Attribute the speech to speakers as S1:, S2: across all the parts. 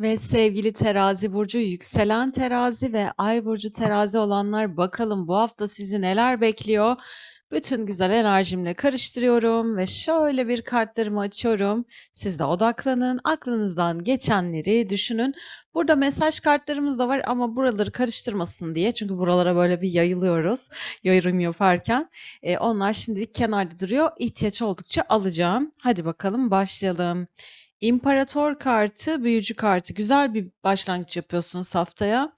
S1: Ve sevgili Terazi burcu, yükselen Terazi ve Ay burcu Terazi olanlar bakalım bu hafta sizi neler bekliyor? Bütün güzel enerjimle karıştırıyorum ve şöyle bir kartlarımı açıyorum. Siz de odaklanın, aklınızdan geçenleri düşünün. Burada mesaj kartlarımız da var ama buraları karıştırmasın diye. Çünkü buralara böyle bir yayılıyoruz. Yorum yaparken. E, onlar şimdilik kenarda duruyor. İhtiyaç oldukça alacağım. Hadi bakalım başlayalım. İmparator kartı, büyücü kartı. Güzel bir başlangıç yapıyorsunuz haftaya.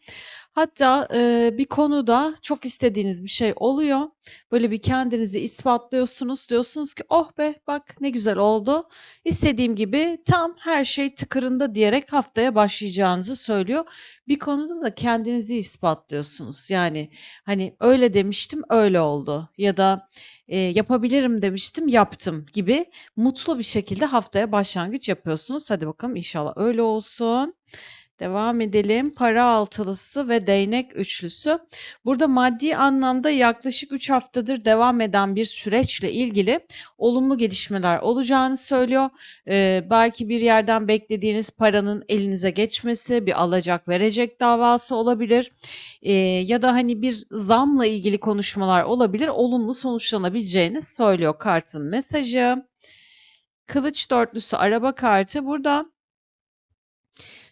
S1: Hatta e, bir konuda çok istediğiniz bir şey oluyor. Böyle bir kendinizi ispatlıyorsunuz. Diyorsunuz ki oh be bak ne güzel oldu. İstediğim gibi tam her şey tıkırında diyerek haftaya başlayacağınızı söylüyor. Bir konuda da kendinizi ispatlıyorsunuz. Yani hani öyle demiştim öyle oldu. Ya da e, yapabilirim demiştim yaptım gibi mutlu bir şekilde haftaya başlangıç yapıyorsunuz. Hadi bakalım inşallah öyle olsun. Devam edelim. Para altılısı ve değnek üçlüsü. Burada maddi anlamda yaklaşık 3 haftadır devam eden bir süreçle ilgili olumlu gelişmeler olacağını söylüyor. Ee, belki bir yerden beklediğiniz paranın elinize geçmesi, bir alacak verecek davası olabilir. Ee, ya da hani bir zamla ilgili konuşmalar olabilir. Olumlu sonuçlanabileceğini söylüyor kartın mesajı. Kılıç dörtlüsü araba kartı. Burada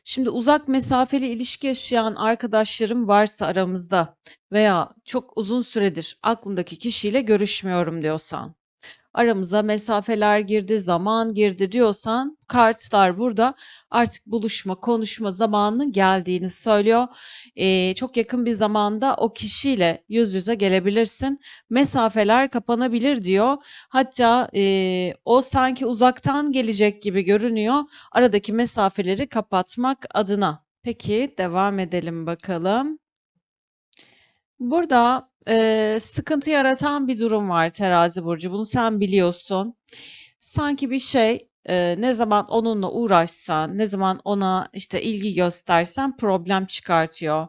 S1: Şimdi uzak mesafeli ilişki yaşayan arkadaşlarım varsa aramızda veya çok uzun süredir aklımdaki kişiyle görüşmüyorum diyorsan aramıza mesafeler girdi, zaman girdi diyorsan kartlar burada artık buluşma, konuşma zamanının geldiğini söylüyor. Ee, çok yakın bir zamanda o kişiyle yüz yüze gelebilirsin. Mesafeler kapanabilir diyor. Hatta e, o sanki uzaktan gelecek gibi görünüyor. Aradaki mesafeleri kapatmak adına. Peki devam edelim bakalım. Burada, eee, sıkıntı yaratan bir durum var Terazi burcu. Bunu sen biliyorsun. Sanki bir şey, eee, ne zaman onunla uğraşsan, ne zaman ona, işte, ilgi göstersen problem çıkartıyor.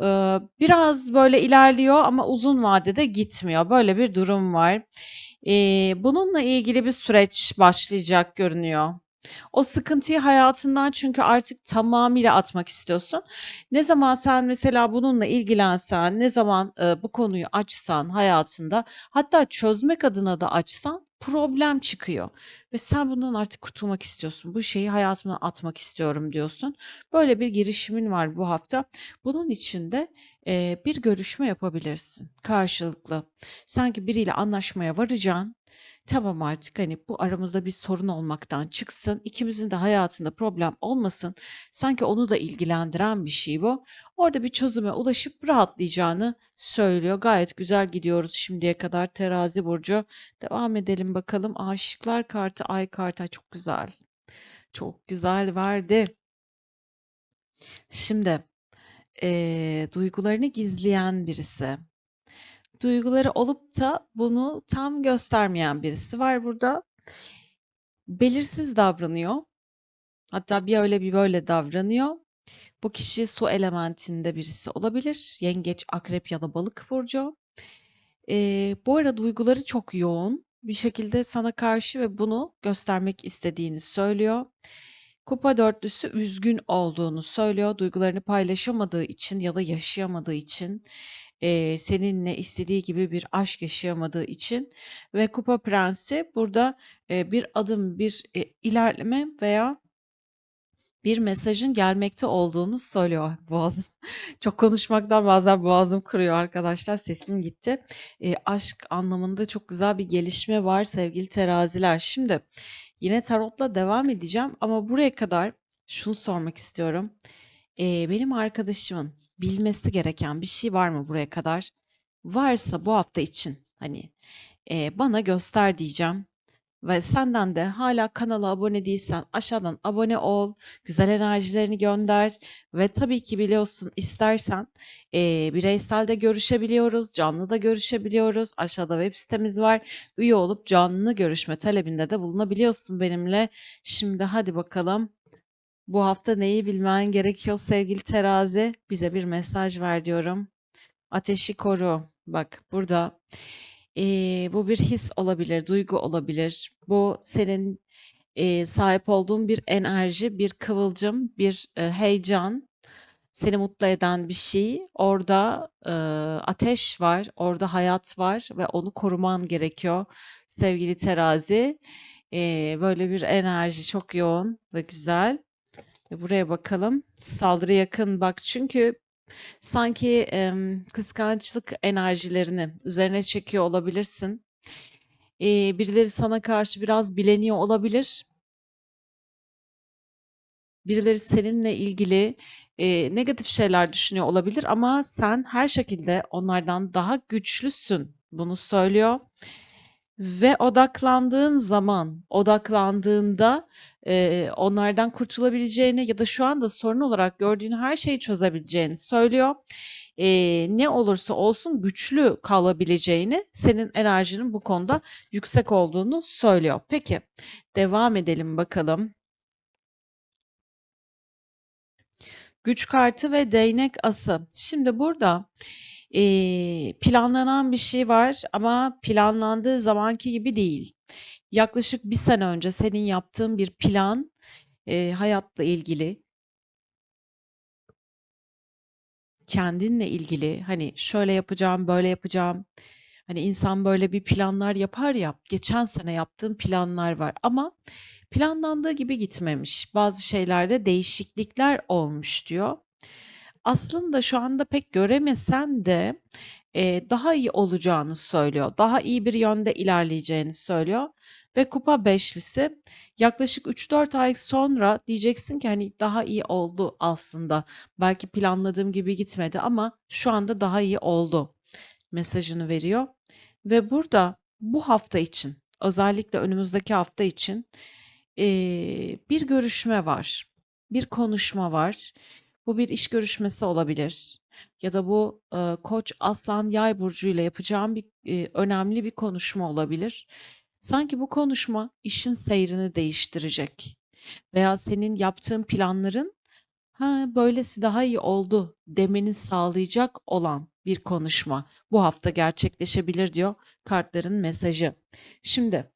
S1: Eee, biraz böyle ilerliyor ama uzun vadede gitmiyor. Böyle bir durum var. Eee, bununla ilgili bir süreç başlayacak görünüyor. O sıkıntıyı hayatından çünkü artık tamamıyla atmak istiyorsun. Ne zaman sen mesela bununla ilgilensen, ne zaman, eee, bu konuyu açsan hayatında, hatta çözmek adına da açsan problem çıkıyor ve sen bundan artık kurtulmak istiyorsun. Bu şeyi hayatımdan atmak istiyorum diyorsun. Böyle bir girişimin var bu hafta. Bunun için de, eee, bir görüşme yapabilirsin karşılıklı. Sanki biriyle anlaşmaya varacaksın Tamam artık hani bu aramızda bir sorun olmaktan çıksın. İkimizin de hayatında problem olmasın. Sanki onu da ilgilendiren bir şey bu. Orada bir çözüme ulaşıp rahatlayacağını söylüyor. Gayet güzel gidiyoruz şimdiye kadar Terazi burcu. Devam edelim bakalım. Aşıklar kartı, ay kartı çok güzel. Çok güzel verdi. Şimdi eee, duygularını gizleyen birisi duyguları olup da bunu tam göstermeyen birisi var burada. Belirsiz davranıyor. Hatta bir öyle bir böyle davranıyor. Bu kişi su elementinde birisi olabilir. Yengeç, akrep ya da balık burcu. Ee, bu ara duyguları çok yoğun bir şekilde sana karşı ve bunu göstermek istediğini söylüyor. Kupa dörtlüsü üzgün olduğunu söylüyor. Duygularını paylaşamadığı için ya da yaşayamadığı için eee, seninle istediği gibi bir aşk yaşayamadığı için ve Kupa Prensi burada eee, bir adım, bir e, ilerleme veya bir mesajın gelmekte olduğunu söylüyor. Boğazım çok konuşmaktan bazen boğazım kuruyor arkadaşlar. Sesim gitti. Eee, aşk anlamında çok güzel bir gelişme var sevgili teraziler. Şimdi yine tarotla devam edeceğim ama buraya kadar şunu sormak istiyorum. Eee, benim arkadaşımın bilmesi gereken bir şey var mı buraya kadar? Varsa bu hafta için hani eee, bana göster diyeceğim. Ve senden de hala kanala abone değilsen aşağıdan abone ol, güzel enerjilerini gönder ve tabii ki biliyorsun istersen eee bireysel de görüşebiliyoruz, canlı da görüşebiliyoruz. Aşağıda web sitemiz var. Üye olup canlı görüşme talebinde de bulunabiliyorsun benimle. Şimdi hadi bakalım. Bu hafta neyi bilmen gerekiyor sevgili terazi? Bize bir mesaj ver diyorum. Ateşi koru. Bak burada eee, bu bir his olabilir, duygu olabilir. Bu senin eee, sahip olduğun bir enerji, bir kıvılcım, bir, eee, heyecan, seni mutlu eden bir şey. Orada, eee, ateş var, orada hayat var ve onu koruman gerekiyor sevgili Terazi. Eee, böyle bir enerji çok yoğun ve güzel. Buraya bakalım. Saldırı yakın bak çünkü sanki, emm, kıskançlık enerjilerini üzerine çekiyor olabilirsin. Eee, birileri sana karşı biraz bileniyor olabilir. Birileri seninle ilgili, eee, negatif şeyler düşünüyor olabilir ama sen her şekilde onlardan daha güçlüsün. Bunu söylüyor ve odaklandığın zaman, odaklandığında, eee, onlardan kurtulabileceğini ya da şu anda sorun olarak gördüğün her şeyi çözebileceğini söylüyor. Eee, ne olursa olsun güçlü kalabileceğini, senin enerjinin bu konuda yüksek olduğunu söylüyor. Peki, devam edelim bakalım. Güç kartı ve değnek ası. Şimdi burada, eee, planlanan bir şey var ama planlandığı zamanki gibi değil. Yaklaşık 1 sene önce senin yaptığın bir plan, eee, hayatla ilgili kendinle ilgili, hani, şöyle yapacağım, böyle yapacağım, hani, insan böyle bir planlar yapar ya, geçen sene yaptığın planlar var ama planlandığı gibi gitmemiş. Bazı şeylerde değişiklikler olmuş diyor. Aslında şu anda pek göremesen de, eee, daha iyi olacağını söylüyor. Daha iyi bir yönde ilerleyeceğini söylüyor ve kupa beşlisi yaklaşık 3-4 ay sonra diyeceksin ki, hani, daha iyi oldu aslında. Belki planladığım gibi gitmedi ama şu anda daha iyi oldu mesajını veriyor ve burada bu hafta için, özellikle önümüzdeki hafta için, eee, bir görüşme var, bir konuşma var. Bu bir iş görüşmesi olabilir ya da bu, eee, Koç, Aslan, Yay burcuyla yapacağın bir, eee, önemli bir konuşma olabilir. Sanki bu konuşma işin seyrini değiştirecek veya senin yaptığın planların, "Ha, böylesi daha iyi oldu." demeni sağlayacak olan bir konuşma bu hafta gerçekleşebilir diyor kartların mesajı. Şimdi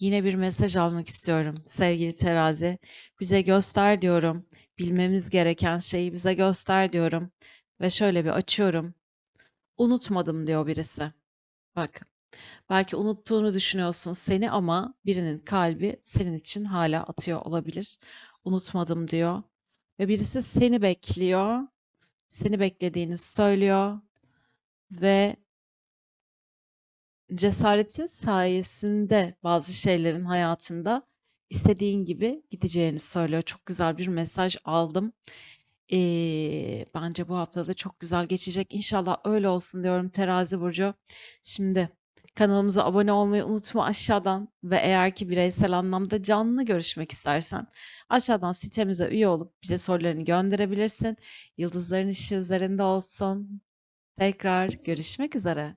S1: yine bir mesaj almak istiyorum sevgili Terazi. Bize göster diyorum. Bilmemiz gereken şeyi bize göster diyorum ve şöyle bir açıyorum. Unutmadım diyor birisi. Bak, belki unuttuğunu düşünüyorsun seni ama birinin kalbi senin için hala atıyor olabilir. Unutmadım diyor ve birisi seni bekliyor. Seni beklediğini söylüyor ve cesaretin sayesinde bazı şeylerin hayatında istediğin gibi gideceğini söylüyor. Çok güzel bir mesaj aldım. Eee, bence bu hafta da çok güzel geçecek. İnşallah öyle olsun diyorum Terazi burcu. Şimdi kanalımıza abone olmayı unutma aşağıdan ve eğer ki bireysel anlamda canlı görüşmek istersen aşağıdan sitemize üye olup bize sorularını gönderebilirsin. Yıldızların ışığı üzerinde olsun. Tekrar görüşmek üzere.